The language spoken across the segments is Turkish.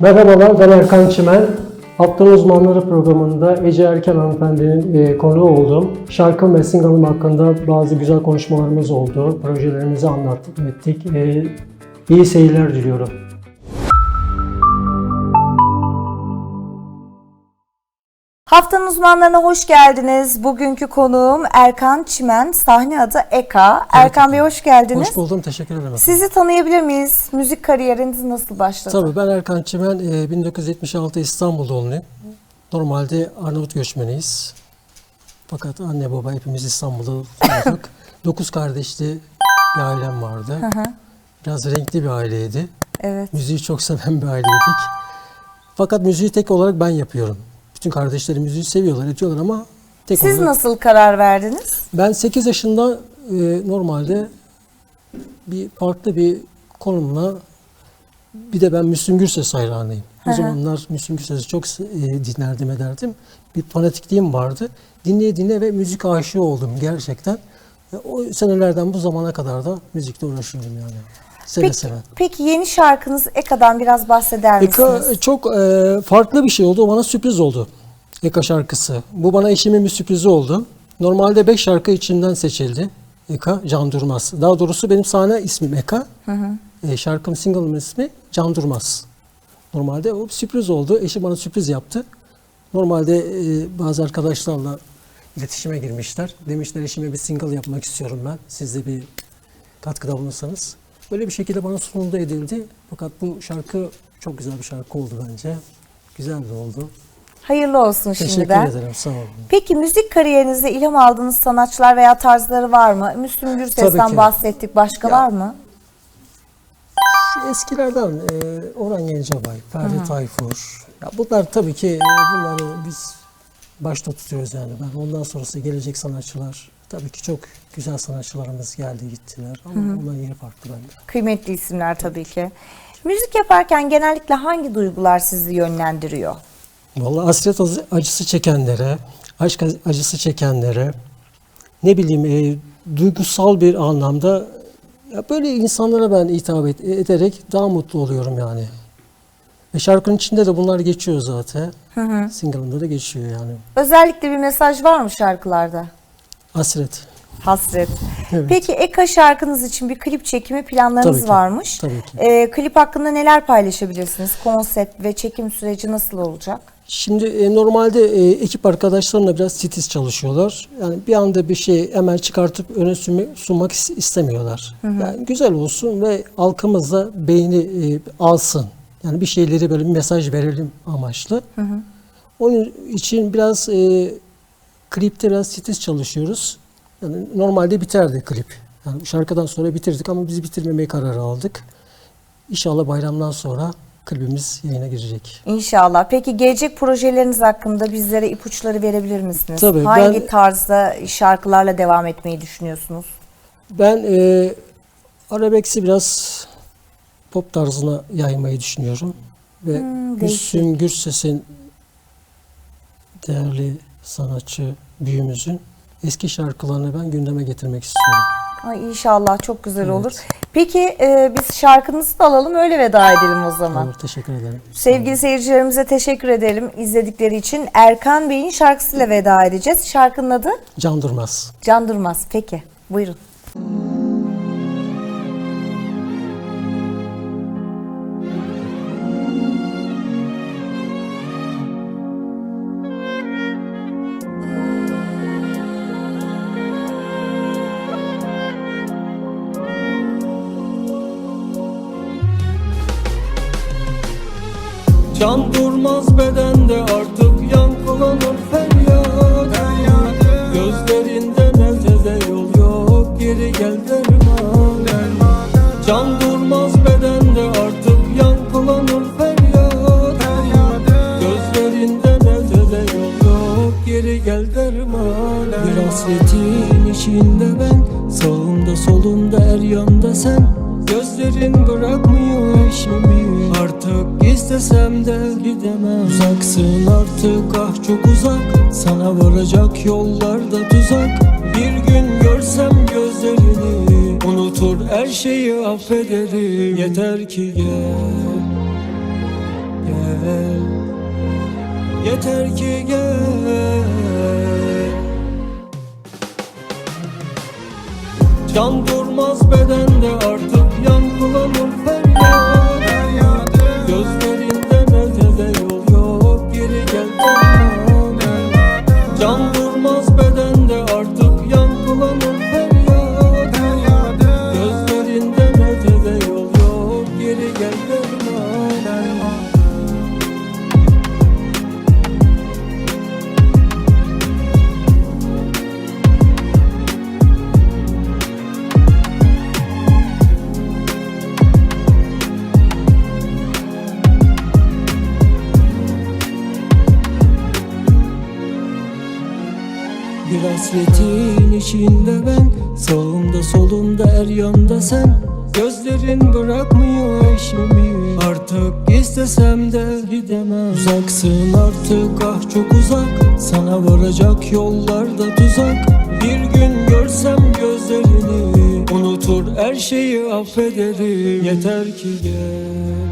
Merhabalar, ben Erkan Çimen. Haftanın Uzmanları programında Ece Erken hanımefendinin e, konuğu oldum. Şarkı ve single'ım hakkında bazı güzel konuşmalarımız oldu. Projelerimizi anlattık, ettik. E, iyi seyirler diliyorum. Haftanın uzmanlarına hoş geldiniz. Bugünkü konuğum Erkan Çimen, sahne adı Eka. Erkan Bey hoş geldiniz. Hoş buldum, teşekkür ederim. Sizi tanıyabilir miyiz? Müzik kariyeriniz nasıl başladı? Tabii ben Erkan Çimen, e, 1976 İstanbul doğumluyum. Normalde Arnavut göçmeniyiz. Fakat anne baba hepimiz İstanbul'da doğduk. Dokuz kardeşli bir ailem vardı. Biraz renkli bir aileydi. Evet. Müziği çok seven bir aileydik. Fakat müziği tek olarak ben yapıyorum. Bütün kardeşlerim müziği seviyorlar, ediyorlar ama tek Siz olarak... nasıl karar verdiniz? Ben 8 yaşında e, normalde bir farklı bir konumla bir de ben Müslüm Gürses hayranıyım. O zamanlar Müslüm Gürses'i çok e, dinlerdim ederdim. Bir fanatikliğim vardı. Dinleye dinleye ve müzik aşığı oldum gerçekten. E, o senelerden bu zamana kadar da müzikle uğraşıyorum yani. Seve Peki, seve. peki yeni şarkınız Eka'dan biraz bahseder Eka misiniz? e, çok e, farklı bir şey oldu. Bana sürpriz oldu. Eka şarkısı. Bu bana eşimin bir sürprizi oldu. Normalde 5 şarkı içinden seçildi. Eka Can Durmaz. Daha doğrusu benim sahne ismim Eka. E, şarkım single'ımın ismi Can Durmaz. Normalde o sürpriz oldu. Eşim bana sürpriz yaptı. Normalde e, bazı arkadaşlarla iletişime girmişler. Demişler eşime bir single yapmak istiyorum ben. Siz de bir katkıda bulunursanız. Böyle bir şekilde bana sunuldu edildi. Fakat bu şarkı çok güzel bir şarkı oldu bence. Güzel de oldu. Hayırlı olsun Teşekkür şimdiden. ederim. Sağ olun. Peki müzik kariyerinizde ilham aldığınız sanatçılar veya tarzları var mı? Müslüm Gürses'ten bahsettik. Başka Ya. var mı? Eskilerden e, Orhan Gencebay, Ferdi Tayfur. Ya bunlar tabii ki e, bunları biz başta tutuyoruz yani. Ben ondan sonrası gelecek sanatçılar tabii ki çok güzel sanatçılarımız geldi gittiler ama onların yeri farklı bende. Kıymetli isimler tabii ki. Müzik yaparken genellikle hangi duygular sizi yönlendiriyor? Vallahi hasret acı- acısı çekenlere, aşk acısı çekenlere, ne bileyim e, duygusal bir anlamda ya böyle insanlara ben hitap et- ederek daha mutlu oluyorum yani. Ve şarkının içinde de bunlar geçiyor zaten. Single'ımda da geçiyor yani. Özellikle bir mesaj var mı şarkılarda? Hasret. Hasret. Evet. Peki Eka şarkınız için bir klip çekimi planlarınız Tabii ki, varmış. tabii ki. Ee, klip hakkında neler paylaşabilirsiniz? Konsept ve çekim süreci nasıl olacak? Şimdi e, normalde e, ekip arkadaşlarımla biraz titiz çalışıyorlar. Yani bir anda bir şey hemen çıkartıp öne sunmak is- istemiyorlar. Yani güzel olsun ve halkımız da beğeni e, alsın. Yani bir şeyleri böyle bir mesaj verelim amaçlı. Onun için biraz e, klipte biraz titiz çalışıyoruz. Yani normalde biterdi klip. Yani şarkıdan sonra bitirdik ama biz bitirmemeye kararı aldık. İnşallah bayramdan sonra klibimiz yayına girecek. İnşallah. Peki gelecek projeleriniz hakkında bizlere ipuçları verebilir misiniz? Tabii, Hangi ben- tarzda şarkılarla devam etmeyi düşünüyorsunuz? Ben e, Arabex'i biraz pop tarzına yaymayı düşünüyorum. Ve Hmm, Müslüm Gürses'in değerli sanatçı büyüğümüzün eski şarkılarını ben gündeme getirmek istiyorum. Ay inşallah çok güzel olur. Peki e, biz şarkınızı da alalım öyle veda edelim o zaman. Olur, teşekkür ederim. Sevgili seyircilerimize teşekkür edelim izledikleri için. Erkan Bey'in şarkısıyla veda edeceğiz. Şarkının adı Can Durmaz. Can Durmaz. Peki buyurun. Can durmaz bedende artık Gitsem de gidemem. Uzaksın artık ah çok uzak. Sana varacak yollarda tuzak. Bir gün görsem gözlerini Unutur her şeyi affederim. Yeter ki gel Gel. Yeter ki gel. Hasretin içinde ben Sağımda solumda er yanda sen. Gözlerin bırakmıyor eşimi. Artık istesem de gidemem. Uzaksın artık ah çok uzak. Sana varacak yollarda tuzak. Bir gün görsem gözlerini Unutur her şeyi affederim. Yeter ki gel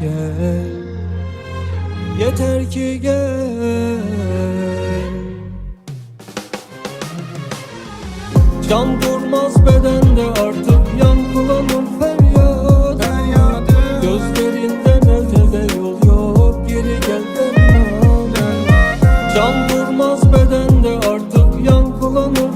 Gel. Yeter ki gel Can durmaz bedende artık yankılanır feryat. Feryadı Gözlerinden ötede yol yok geri gel derman Can durmaz bedende artık yankılanır